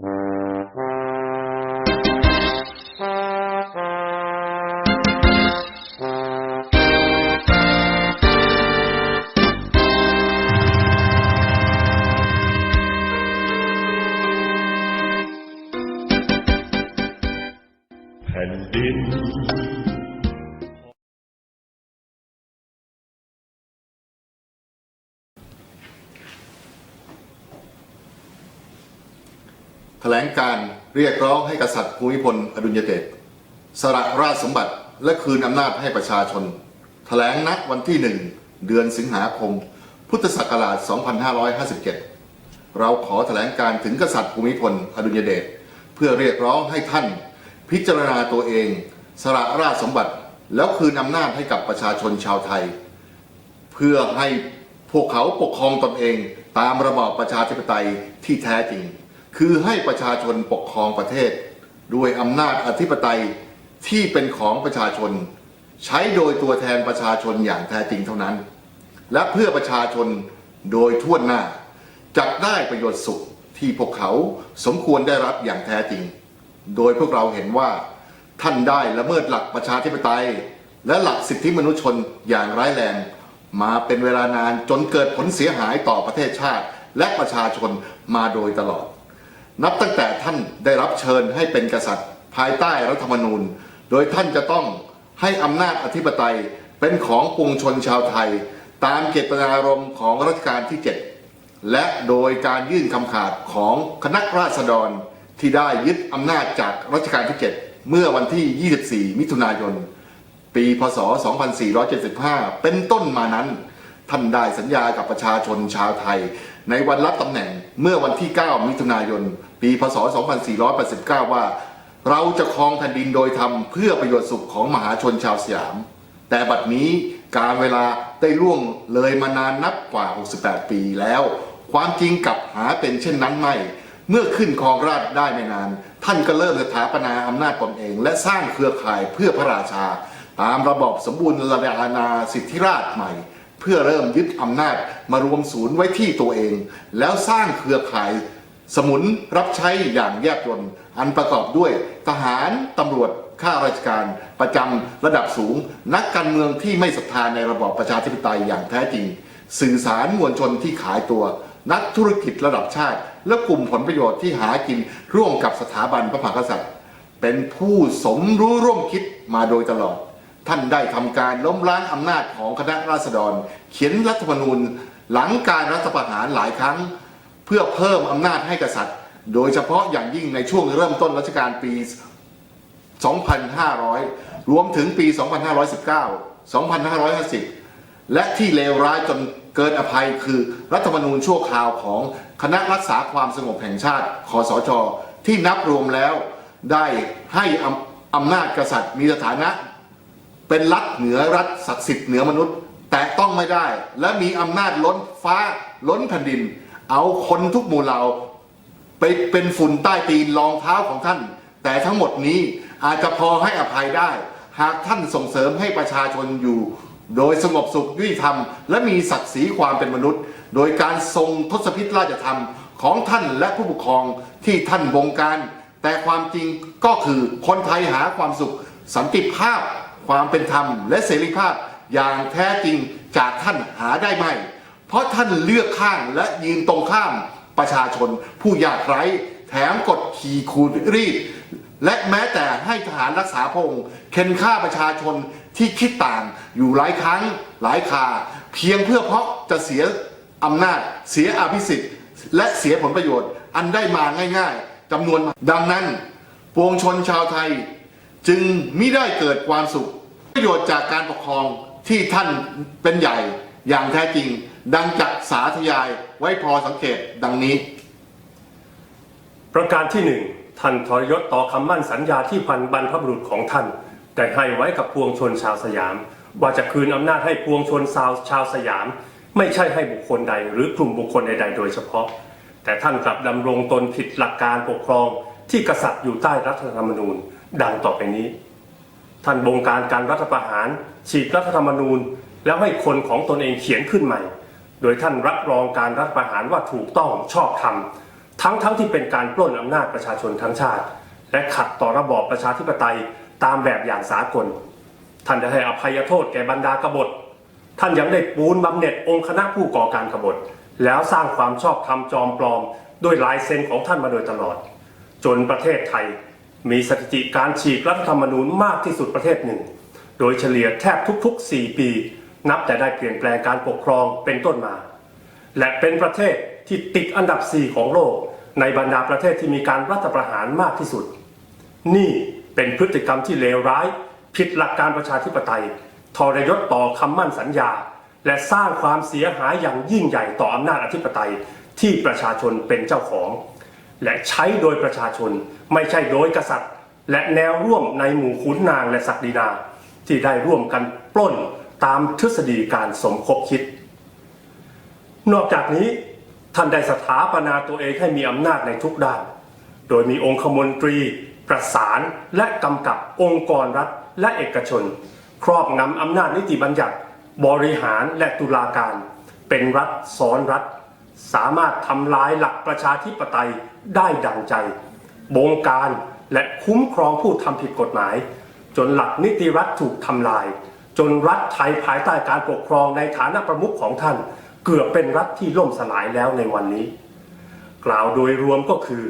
แถลงการเรียกร้องให้กษัตริย์ภูมิพลอดุลยเดชสละราชสมบัติและคืนอำนาจให้ประชาชน แถลงณวันที่หนึ่งเดือนสิงหาคม พุทธศักราช 2557 เราขอแถลงการถึงกษัตริย์ภูมิพลอดุลยเดชเพื่อเรียกร้องให้ท่านพิจารณาตัวเอง สละราชสมบัติแล้วคืนอำนาจให้กับประชาชนชาวไทย เพื่อให้พวกเขาปกครองตนเองตามระบอบประชาธิปไตยที่แท้จริง คือให้ประชาชนปกครองประเทศ ด้วยอำนาจอธิปไตยที่เป็นของประชาชน ใช้โดยตัวแทนประชาชนอย่างแท้จริงเท่านั้น และเพื่อประชาชนโดยทั่วหน้าจะได้ประโยชน์สุขที่พวกเขาสมควรได้รับอย่างแท้จริง โดยพวกเราเห็นว่า ท่านได้ละเมิดหลักประชาธิปไตย และหลักสิทธิมนุษยชนอย่างร้ายแรง มาเป็นเวลานานจนเกิดผลเสียหายต่อประเทศชาติ และประชาชนมาโดยตลอด นับตั้งแต่ท่านได้รับเชิญให้เป็นกษัตริย์ ภายใต้รัฐธรรมนูญ โดยท่านจะต้องให้อำนาจอธิปไตยเป็นของปวงชนชาวไทย ตามเจตนารมณ์ของรัชกาลที่ 7 และโดยการยื่นคำขาดของคณะราษฎรที่ได้ยึดอำนาจจากรัชกาลที่ 7 เมื่อวันที่ 24 มิถุนายน ปี พศ 2475 เป็นต้นมานั้น ท่านได้สัญญากับประชาชนชาวไทย ในวันรับตำแหน่งเมื่อวันที่ 9 มิถุนายน ปีพศ 2489 ว่า เราจะครองแผ่นดินโดยธรรมเพื่อประโยชน์สุขของมหาชนชาวสยาม แต่บัดนี้การเวลาได้ล่วงเลยมานานนับกว่า 68 ปีแล้ว ความจริงกลับหาเป็นเช่นนั้นไม่ เมื่อขึ้นครองราชได้ไม่นาน ท่านก็เริ่มสถาปนาอำนาจตนเอง และสร้างเครือข่ายเพื่อพระราชา ตามระบอบสมบูรณ์ระดานาสิทธิราชใหม่เพื่อเริ่มยึดอำนาจมารวมศูนย์ไว้ที่ตัวเอง แล้วสร้างเครือข่าย สมุนรับใช้อย่างแยบยลอันประกอบด้วยทหารตำรวจข้าราชการประจำระดับสูง นักการเมืองที่ไม่ศรัทธาในระบอบประชาธิปไตยอย่างแท้จริง สื่อสารมวลชนที่ขายตัว นักธุรกิจระดับชาติ และกลุ่มผลประโยชน์ที่หากินร่วมกับสถาบันพระมหากษัตริย์ เป็นผู้สมรู้ร่วมคิดมาโดยตลอด ท่านได้ทำการล้มล้างอำนาจของคณะราษฎร เขียนรัฐธรรมนูญหลังการรัฐประหารหลายครั้ง เพื่อเพิ่มอำนาจให้กษัตริย์ โดยเฉพาะอย่างยิ่งในช่วงเริ่มต้นรัชกาลปี 2,500 รวมถึงปี 2,519 2,550 และที่เลวร้ายจนเกินอภัยคือรัฐธรรมนูญชั่วคราวของคณะรักษาความสงบแห่งชาติคอสช ที่นับรวมแล้วได้ให้อำอำนาจกษัตริย์มีสถานะ เป็นรัฐเหนือรัฐศักดิ์สิทธิ์เหนือมนุษย์ แต่ต้องไม่ได้ และมีอำนาจล้นฟ้าล้นแผ่นดิน เอาคนทุกหมู่เหล่าไปเป็นฝุ่นใต้ตีนรองเท้าของท่าน แต่ทั้งหมดนี้อาจจะพอให้อภัยได้ หากท่านส่งเสริมให้ประชาชนอยู่ โดยสงบสุขยุติธรรม และมีศักดิ์ศรีความเป็นมนุษย์ โดยการทรงทศพิธราชธรรมของท่านและผู้ปกครองที่ท่านบงการ แต่ความจริงก็คือคนไทยหาความสุข สันติภาพ ความเป็นธรรม และเสรีภาพอย่างแท้จริงจากท่านหาได้ไหม เพราะท่านเลือกข้างและยืนตรงข้ามประชาชน ผู้ยากไร้แถมกดขี่ขูดรีด และแม้แต่ให้ทหารรักษาพระองค์เค้นฆ่าประชาชนที่คิดต่างอยู่หลายครั้งหลายคา เพียงเพื่อเพราะจะเสียอำนาจ เสียอภิสิทธิ์ และเสียผลประโยชน์ อันได้มาง่าย ๆจำนวนดังนั้นปวงชนชาวไทย จึงมิได้เกิดความสุข ประโยชน์จากการปกครองที่ท่านเป็นใหญ่อย่างแท้จริง ดังจักสาธยายไว้พอสังเกตดังนี้ ประการที่หนึ่งท่านทรยศต่อคำมั่นสัญญาที่พันบรรพบุรุษของท่านได้ให้ไว้กับพวงชนชาวสยาม ว่าจะคืนอำนาจให้พวงชนชาวชาวสยาม ไม่ใช่ให้บุคคลใด หรือกลุ่มบุคคลใดๆ โดยเฉพาะ แต่ท่านกลับดำรงตนผิดหลักการปกครอง ที่กษัตริย์อยู่ใต้รัฐธรรมนูญ ดังต่อไปนี้ ท่านบงการการรัฐประหาร ฉีกรัฐธรรมนูญ แล้วให้คนของตนเองเขียนขึ้นใหม่ โดยท่านรับรองการรัฐประหารว่าถูกต้องชอบธรรมทั้งทั้งที่เป็นการปล้นอำนาจประชาชนทั้งชาติ และขัดต่อระบอบประชาธิปไตยตามแบบอย่างสากล ท่านได้ให้อภัยโทษแก่บรรดากบฏ ท่านยังได้ปูนบำเหน็จองค์คณะผู้ก่อการกบฏ แล้วสร้างความชอบธรรมจอมปลอม ด้วยลายเซ็นของท่านมาโดยตลอด จนประเทศไทย มีสถิติการฉีกรัฐธรรมนูญมากที่สุดประเทศหนึ่ง โดยเฉลี่ยแทบทุกๆ 4 ปี นับแต่ได้เปลี่ยนแปลงการปกครองเป็นต้นมา และเป็นประเทศที่ติดอันดับ 4 ของโลก ในบรรดาประเทศที่มีการรัฐประหารมากที่สุด นี่เป็นพฤติกรรมที่เลวร้าย ผิดหลักการประชาธิปไตย ทรยศต่อคำมั่นสัญญา และสร้างความเสียหายอย่างยิ่งใหญ่ต่ออำนาจอธิปไตยที่ประชาชนเป็นเจ้าของ และใช้โดยประชาชนไม่ใช่โดยกษัตริย์ และแนวร่วมในหมู่ขุนนางและศักดินา ที่ได้ร่วมกันปล้น ตามทฤษฎีการสมคบคิด นอกจากนี้ท่านได้สถาปนาตัวเองให้มีอำนาจในทุกด้าน โดยมีองคมนตรี ประสานและกำกับองค์กรรัฐและเอกชน ครอบงำอำนาจนิติบัญญัติ บริหารและตุลาการ เป็นรัฐซ้อนรัฐ สามารถทำลายหลักประชาธิปไตยได้ดังใจ บงการและคุ้มครองผู้ทำผิดกฎหมาย จนหลักนิติรัฐถูกทำลาย จนรัฐไทยภายใต้การปกครองในฐานะประมุขของท่าน เกือบเป็นรัฐที่ล่มสลายแล้วในวันนี้ กล่าวโดยรวมก็คือ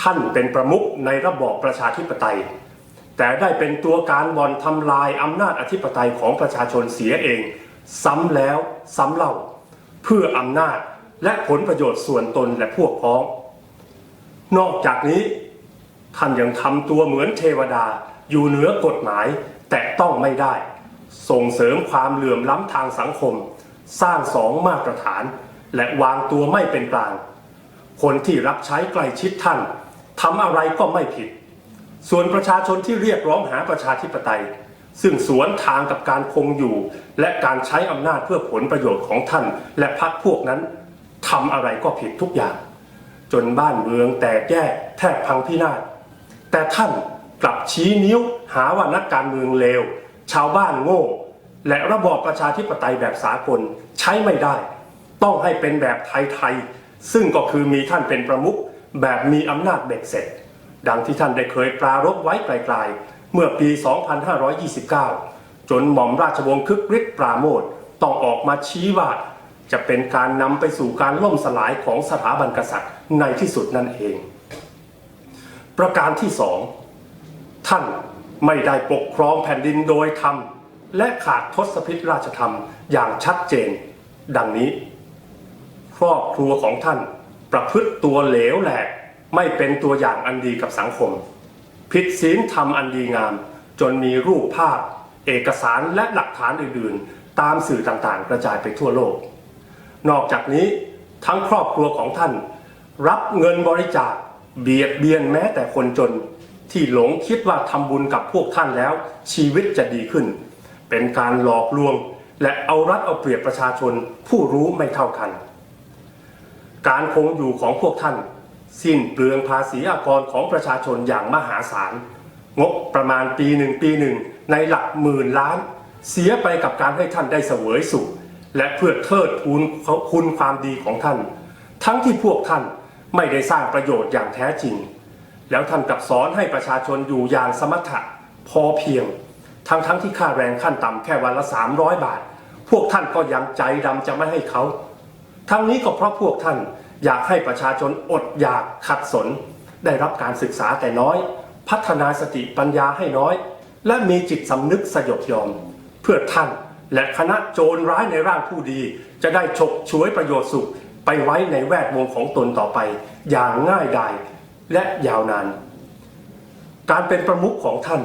ท่านเป็นประมุขในระบอบประชาธิปไตย แต่ได้เป็นตัวการบ่อนทำลายอำนาจอธิปไตยของประชาชนเสียเอง ซ้ำแล้วซ้ำเล่า เพื่ออำนาจและผลประโยชน์ส่วนตนและพวกพ้อง นอกจากนี้ ท่านยังทำตัวเหมือนเทวดาอยู่เหนือกฎหมายแต่ต้องไม่ได้ ส่งเสริมความเหลื่อมล้ำทางสังคม สร้างสองมาตรฐาน และวางตัวไม่เป็นกลาง คนที่รับใช้ใกล้ชิดท่านทำอะไรก็ไม่ผิด ส่วนประชาชนที่เรียกร้องหาประชาธิปไตย ซึ่งสวนทางกับการคงอยู่ และการใช้อำนาจเพื่อผลประโยชน์ของท่าน และพรรคพวกนั้นทำอะไรก็ผิดทุกอย่าง จนบ้านเมืองแตกแยกแทบพังพินาศแต่ท่านกลับชี้นิ้วหาว่านักการเมืองเลว ชาวบ้านโง่ และระบอบประชาธิปไตยแบบสากลใช้ไม่ได้ ต้องให้เป็นแบบไทยๆ ซึ่งก็คือมีท่านเป็นประมุขแบบมีอำนาจเบ็ดเสร็จ ดังที่ท่านได้เคยปรารบไว้ไกลๆ เมื่อปี 2529 จนหม่อมราชวงศ์คึกฤทธิ์ปราโมทต้องออกมาชี้ว่าจะเป็นการนำไปสู่การล่มสลายของสถาบันกษัตริย์ในที่สุดนั่นเอง ประการที่สองท่าน ไม่ได้ปกครองแผ่นดินโดยธรรม และขาดทศพิธราชธรรมอย่างชัดเจน ดังนี้ ครอบครัวของท่านประพฤติตัวเหลวแหลกไม่เป็นตัวอย่างอันดีกับสังคม ผิดศีลธรรมอันดีงาม จนมีรูปภาพ เอกสารและหลักฐานอื่นๆ ตามสื่อต่างๆ กระจายไปทั่วโลก นอกจากนี้ทั้งครอบครัวของท่าน รับเงินบริจาคเบียดเบียนแม้แต่คนจน ที่หลงคิดว่าทำบุญกับพวกท่านแล้ว ชีวิตจะดีขึ้น เป็นการหลอกลวง และเอารัดเอาเปรียบประชาชนผู้รู้ไม่เท่ากัน การคงอยู่ของพวกท่าน สิ้นเปลืองภาษีอากรของประชาชนอย่างมหาศาล งบประมาณปีหนึ่งปีหนึ่งในหลักหมื่นล้าน เสียไปกับการให้ท่านได้เสวยสุข และเพื่อเทิดทูนคุณความดีของท่าน ทั้งที่พวกท่านไม่ได้สร้างประโยชน์อย่างแท้จริง แล้วท่านกับสอนให้ประชาชนอยู่อย่างสมถะพอเพียง ทั้งทั้งที่ค่าแรงขั้นต่ำแค่วันละ 300 บาท พวกท่านก็ยังใจดำจะไม่ให้เขา ทั้งนี้ก็เพราะพวกท่านอยากให้ประชาชนอดอยากขัดสน ได้รับการศึกษาแต่น้อย พัฒนาสติปัญญาให้น้อย และมีจิตสำนึกสยบยอม เพื่อท่านและคณะโจรร้ายในร่างผู้ดี จะได้ฉกฉวยประโยชน์สุขไปไว้ในแวดวงของตนต่อไป อย่างง่ายดาย และยาวนาน การเป็นประมุขของท่าน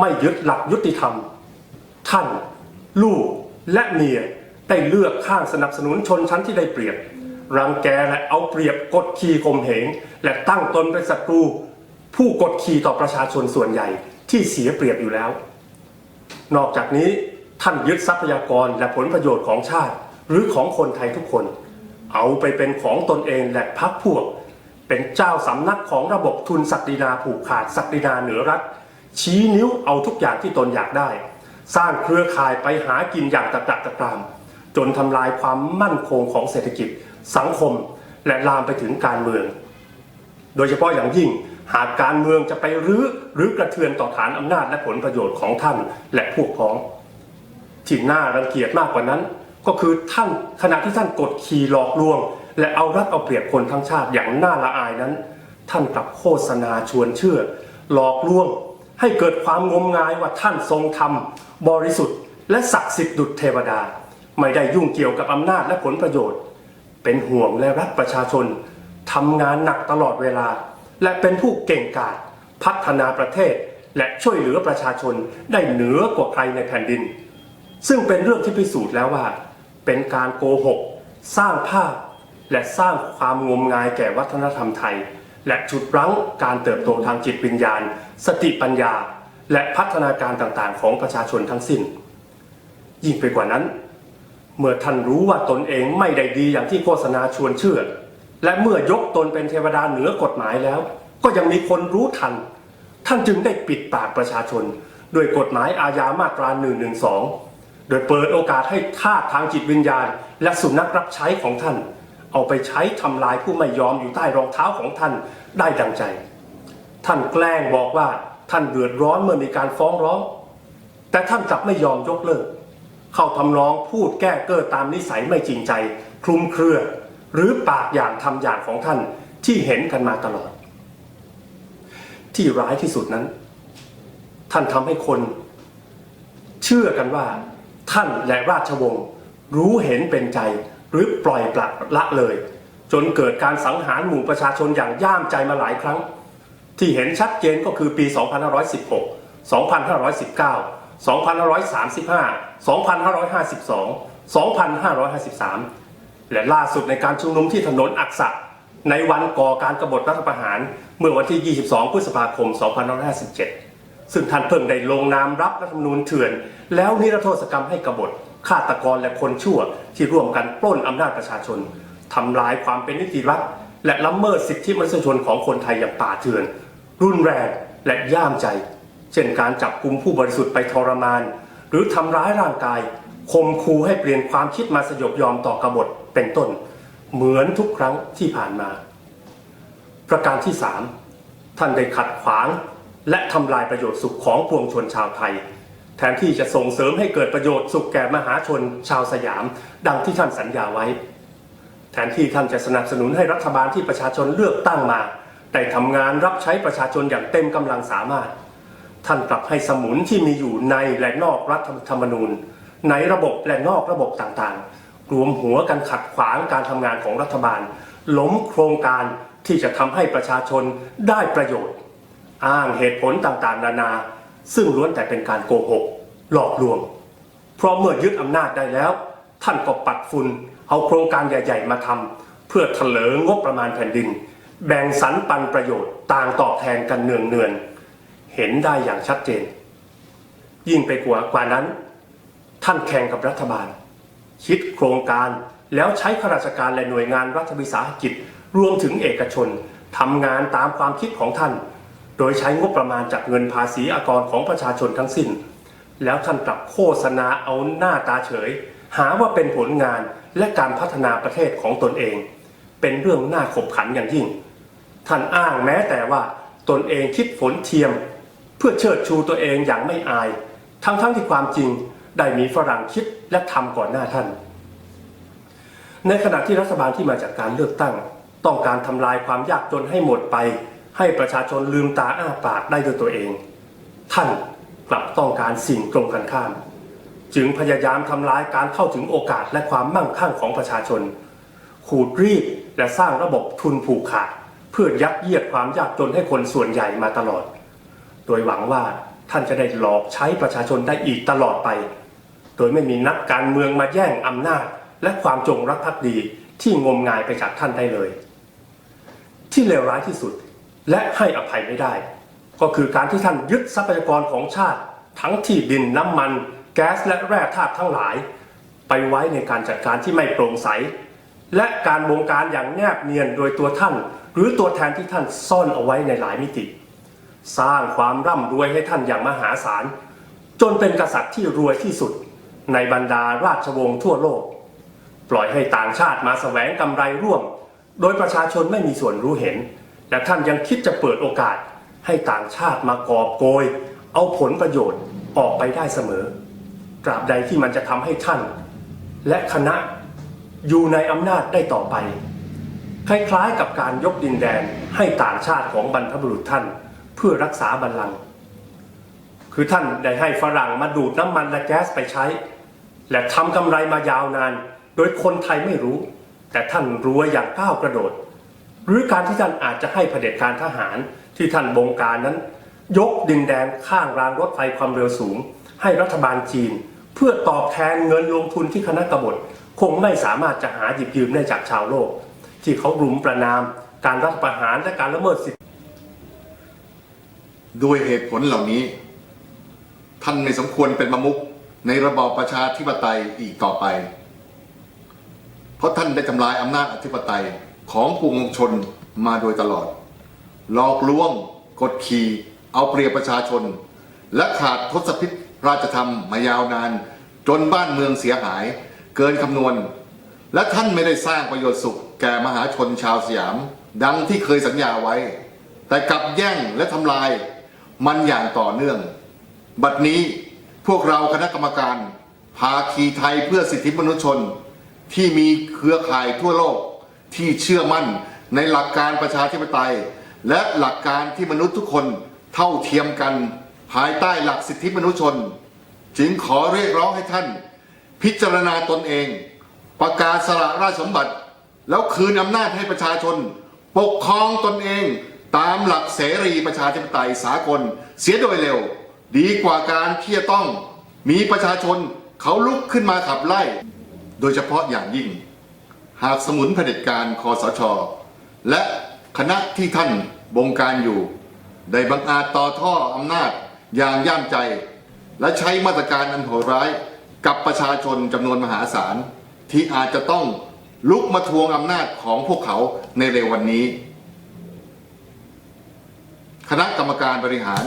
ไม่ยึดหลักยุติธรรม ท่าน ลูกและเมียได้เลือกข้างสนับสนุนชนชั้นที่ได้เปรียบ รังแกและเอาเปรียบกดขี่ข่มเหง และตั้งตนเป็นศัตรู ผู้กดขี่ต่อประชาชนส่วนใหญ่ที่เสียเปรียบอยู่แล้ว นอกจากนี้ท่านยึดทรัพยากรและผลประโยชน์ของชาติ หรือของคนไทยทุกคน เอาไปเป็นของตนเองและพรรคพวก เป็นเจ้าสำนักของระบบทุนศักดินาผูกขาดศักดินาเหนือรัฐ ชี้นิ้วเอาทุกอย่างที่ตนอยากได้ สร้างเครือข่ายไปหากินอย่างตะกรักตะกราม จนทำลายความมั่นคงของเศรษฐกิจ สังคม และลามไปถึงการเมือง โดยเฉพาะอย่างยิ่งหากการเมืองจะไปรื้อหรือกระเทือนต่อฐานอำนาจและผลประโยชน์ของท่านและพวกพ้องที่น่ารังเกียจมากกว่านั้น ก็คือท่านขณะที่ท่านกดขี่หลอกลวง และเอารัดเอาเปรียบคนทั้งชาติอย่างน่าละอายนั้น ท่านกลับโฆษณาชวนเชื่อ หลอกลวง ให้เกิดความงมงายว่าท่านทรงธรรม บริสุทธิ์ และศักดิ์สิทธิ์ดุจเทวดา ไม่ได้ยุ่งเกี่ยวกับอำนาจและผลประโยชน์ เป็นห่วงและรักประชาชนทำงานหนักตลอดเวลา และเป็นผู้เก่งกาจพัฒนาประเทศ และช่วยเหลือประชาชนได้เหนือกว่าใครในแผ่นดิน ซึ่งเป็นเรื่องที่พิสูจน์แล้วว่า เป็นการโกหก สร้างภาพ และสร้างความงมงายแก่วัฒนธรรมไทย และฉุดรั้งการเติบโตทางจิตวิญญาณ สติปัญญา และพัฒนาการต่างๆ ของประชาชนทั้งสิ้น ยิ่งไปกว่านั้น เมื่อท่านรู้ว่าตนเองไม่ได้ดีอย่างที่โฆษณาชวนเชื่อ และเมื่อยกตนเป็นเทวดาเหนือกฎหมายแล้ว ก็ยังมีคนรู้ทัน ท่านจึงได้ปิดปากประชาชนด้วยกฎหมายอาญามาตรา1นึโดยเปิดโอกาสให้ทาสทางจิตวิญญาณ และสุนัขรับใช้ของท่าน เอาไปใช้ทำลายผู้ไม่ยอมอยู่ใต้รองเท้าของท่านได้ดังใจ ท่านแกล้งบอกว่าท่านเดือดร้อนเมื่อมีการฟ้องร้อง แต่ท่านกลับไม่ยอมยกเลิก เข้าทำนองพูดแก้เก้อตามนิสัยไม่จริงใจ คลุมเครือ หรือปากอย่างทำอย่างของท่านที่เห็นกันมาตลอด ที่ร้ายที่สุดนั้น ท่านทำให้คน เชื่อกันว่า ท่านและราชวงศ์รู้เห็นเป็นใจ หรือปล่อยปละละเลย จนเกิดการสังหารหมู่ประชาชนอย่างย่ามใจมาหลายครั้ง ที่เห็นชัดเจนก็คือปี 2516 2519 2535 2552 2553 และล่าสุดในการชุมนุมที่ถนนอักษะ ในวันก่อการกบฏรัฐประหาร เมื่อวันที่ 22 พฤษภาคม 2557 ซึ่งท่านเพิ่งได้ลงนามรับรัฐธรรมนูญเถื่อน แล้วนิรโทษกรรมให้กบฏ ฆาตกรและคนชั่วที่ร่วมกันปล้นอำนาจประชาชนทำลายความเป็นนิติรัฐ และล้ำเมิดสิทธิมนุษยชนของคนไทยอย่างป่าเถื่อน รุนแรงและย่ามใจ เช่นการจับกุมผู้บริสุทธิ์ไปทรมาน หรือทำร้ายร่างกายข่มขู่ให้เปลี่ยนความคิดมาสยบยอมต่อกบฏเป็นต้น เหมือนทุกครั้งที่ผ่านมา ประการที่ 3 ท่านได้ขัดขวาง และทำลายประโยชน์สุขของปวงชนชาวไทย แทนที่จะส่งเสริมให้เกิดประโยชน์สุขแก่มหาชนชาวสยาม ดังที่ท่านสัญญาไว้ แทนที่ท่านจะสนับสนุนให้รัฐบาลที่ประชาชนเลือกตั้งมาได้ทำงานรับใช้ประชาชนอย่างเต็มกำลังสามารถ ท่านกลับให้สมุนที่มีอยู่ในและนอกรัฐธรรมนูญ ในระบบและนอกระบบต่างๆ รวมหัวกันขัดขวางการทำงานของรัฐบาล ล้มโครงการที่จะทำให้ประชาชนได้ประโยชน์ อ้างเหตุผลต่างๆ นานา ซึ่งล้วนแต่เป็นการโกหก หลอกลวง เพราะเมื่อยึดอำนาจได้แล้ว ท่านก็ปัดฝุ่นเอาโครงการใหญ่ ๆ มาทำเพื่อเถลิงงบประมาณแผ่นดิน แบ่งสรรปันประโยชน์ต่างตอบแทนกันเนืองๆเห็นได้อย่างชัดเจน ยิ่งไปกว่ากว่านั้น ท่านแข่งกับรัฐบาล คิดโครงการแล้วใช้ข้าราชการและหน่วยงานรัฐวิสาหกิจ รวมถึงเอกชนทำงานตามความคิดของท่าน โดยใช้งบประมาณจากเงินภาษีอากรของประชาชนทั้งสิ้น แล้วท่านกลับโฆษณาเอาหน้าตาเฉย หาว่าเป็นผลงานและการพัฒนาประเทศของตนเอง เป็นเรื่องน่าขบขันอย่างยิ่ง ท่านอ้างแม้แต่ว่าตนเองคิดฝนเทียม เพื่อเชิดชูตัวเองอย่างไม่อาย ทั้งๆทที่ความจริงได้มีฝรั่งคิดและทำก่อนหน้าท่าน ในขณะที่รัฐบาลที่มาจากการเลือกตั้ง ต้องการทำลายความยากจนให้หมดไป ให้ประชาชนลืมตาอ้าปากได้ด้วยตัวเอง ท่านกลับต้องการสิ่งตรงกันข้าม จึงพยายามทำลายการเข้าถึงโอกาสและความมั่งคั่งของประชาชน ขูดรีดและสร้างระบบทุนผูกขาด เพื่อยัดเยียดความยากจนให้คนส่วนใหญ่มาตลอด โดยหวังว่าท่านจะได้หลอกใช้ประชาชนได้อีกตลอดไป โดยไม่มีนักการเมืองมาแย่งอำนาจ และความจงรักภักดีที่งมงายไปจากท่านได้เลย ที่เลวร้ายที่สุด และให้อภัยไม่ได้ ก็คือการที่ท่านยึดทรัพยากรของชาติ ทั้งที่ดินน้ำมัน แก๊สและแร่ธาตุทั้งหลาย ไปไว้ในการจัดการที่ไม่โปร่งใส และการบงการอย่างแนบเนียนโดยตัวท่าน หรือตัวแทนที่ท่านซ่อนเอาไว้ในหลายมิติ สร้างความร่ำรวยให้ท่านอย่างมหาศาล จนเป็นกษัตริย์ที่รวยที่สุด ในบรรดาราชวงศ์ทั่วโลก ปล่อยให้ต่างชาติมาแสวงกำไรร่วม โดยประชาชนไม่มีส่วนรู้เห็น และท่านยังคิดจะเปิดโอกาสให้ต่างชาติมากอบโกย เอาผลประโยชน์ออกไปได้เสมอ ตราบใดที่มันจะทำให้ท่าน และคณะอยู่ในอำนาจได้ต่อไป คล้ายๆกับการยกดินแดนให้ต่างชาติของบรรพบุรุษท่านเพื่อรักษาบัลลังก์คือท่านได้ให้ฝรั่งมาดูดน้ำมันและแก๊สไปใช้ และทำกำไรมายาวนาน โดยคนไทยไม่รู้ แต่ท่านรวยอย่างก้าวกระโดด หรือการที่ท่านอาจจะให้เผด็จการทหารที่ท่านบงการนั้น ยกดินแดนข้างรางรถไฟความเร็วสูง ให้รัฐบาลจีน เพื่อตอบแทนเงินลงทุนที่คณะกบฏคงไม่สามารถจะหาหยิบยืมได้จากชาวโลก ที่เขารุมประนาม การรัฐประหารและการละเมิดสิทธิด้วยเหตุผลเหล่านี้ ท่านไม่สมควรเป็นประมุขในระบอบประชาธิปไตยอีกต่อไป เพราะท่านได้ทำลายอำนาจอธิปไตย ของปวงชนมาโดยตลอด หลอกลวง กดขี่ เอาเปรียบประชาชน และขาดทศพิษราชธรรมมายาวนาน จนบ้านเมืองเสียหาย เกินคำนวณ และท่านไม่ได้สร้างประโยชน์สุขแก่มหาชนชาวสยาม ดังที่เคยสัญญาไว้ แต่กลับแย่งและทำลาย มันอย่างต่อเนื่อง บัดนี้พวกเราคณะกรรมการภาคีไทยเพื่อสิทธิมนุษยชน ที่มีเครือข่ายทั่วโลก ที่เชื่อมั่นในหลักการประชาธิปไตย และหลักการที่มนุษย์ทุกคนเท่าเทียมกันภายใต้หลักสิทธิมนุษยชน จึงขอเรียกร้องให้ท่าน พิจารณาตนเอง ประกาศสละราชสมบัติ แล้วคืนอำนาจให้ประชาชน ปกครองตนเองตามหลักเสรีประชาธิปไตยสากล เสียโดยเร็ว ดีกว่าการที่จะต้องมีประชาชนเขาลุกขึ้นมาขับไล่ โดยเฉพาะอย่างยิ่ง หากสมุนเผด็จการคอสช และคณะที่ท่านบงการอยู่ ได้บังอาจต่อท่ออำนาจอย่างย่ามใจ และใช้มาตรการอันโหดร้ายกับประชาชนจำนวนมหาศาล ที่อาจจะต้องลุกมาทวงอำนาจของพวกเขาในเร็ววันนี้ คณะกรรมการบริหาร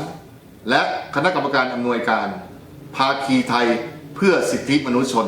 และคณะกรรมการอำนวยการ ภาคีไทยเพื่อสิทธิมนุษยชน